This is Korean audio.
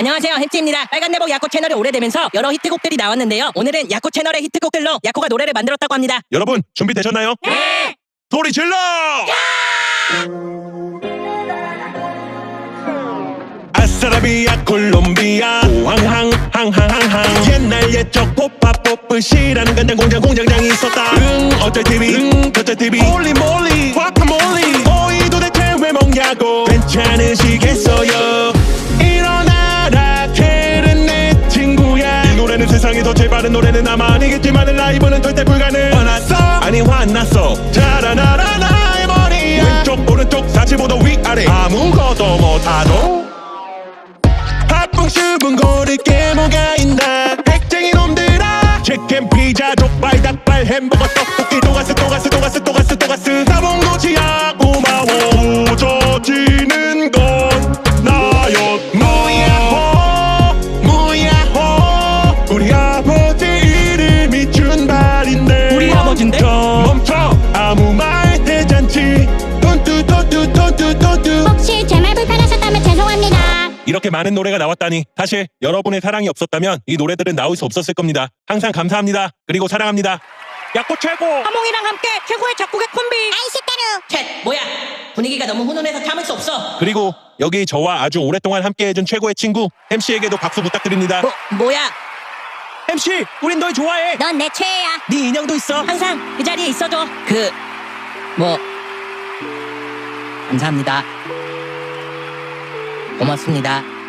안녕하세요 햄찌입니다. 빨간 내복 야코 채널이 오래되면서 여러 히트곡들이 나왔는데요. 오늘은 야코 채널의 히트곡들로 야코가 노래를 만들었다고 합니다. 여러분 준비되셨나요? 네! 소리 질러! 아싸라비아 콜롬비아. 황항항항항항 옛날 옛적 포팝 포프시라는 간장 공장 공장장이 있었다. 응 어쩔 TV 응 어쩔 TV 홀리 몰리 과카몰리. 어이 도대체 왜 먹냐고. 괜찮으시겠어요 노래는 아마 아니겠지만 라이브는 절대 불가능. 화났어? 아니 화났어. 자라나라 나의 머리야 왼쪽 오른쪽 45도 위아래. 아무것도 못하도 슈분 고를 게 뭐가 있나 핵쟁이 놈들아. 치킨 피자 족발 닭발 햄버거 떡볶이 도가스 도가스 도가스 이렇게 많은 노래가 나왔다니 사실 여러분의 사랑이 없었다면 이 노래들은 나올 수 없었을 겁니다. 항상 감사합니다. 그리고 사랑합니다. 야코 최고! 하몽이랑 함께 최고의 작곡의 콤비 아이시타루. 챗 뭐야 분위기가 너무 훈훈해서 참을 수 없어 그리고 여기 저와 아주 오랫동안 함께해준 최고의 친구 MC에게도 박수 부탁드립니다. 어 뭐야 MC, 우린 널 좋아해. 넌 내 최애야. 네 인형도 있어 항상 그 자리에 있어줘 그 뭐 감사합니다 고맙습니다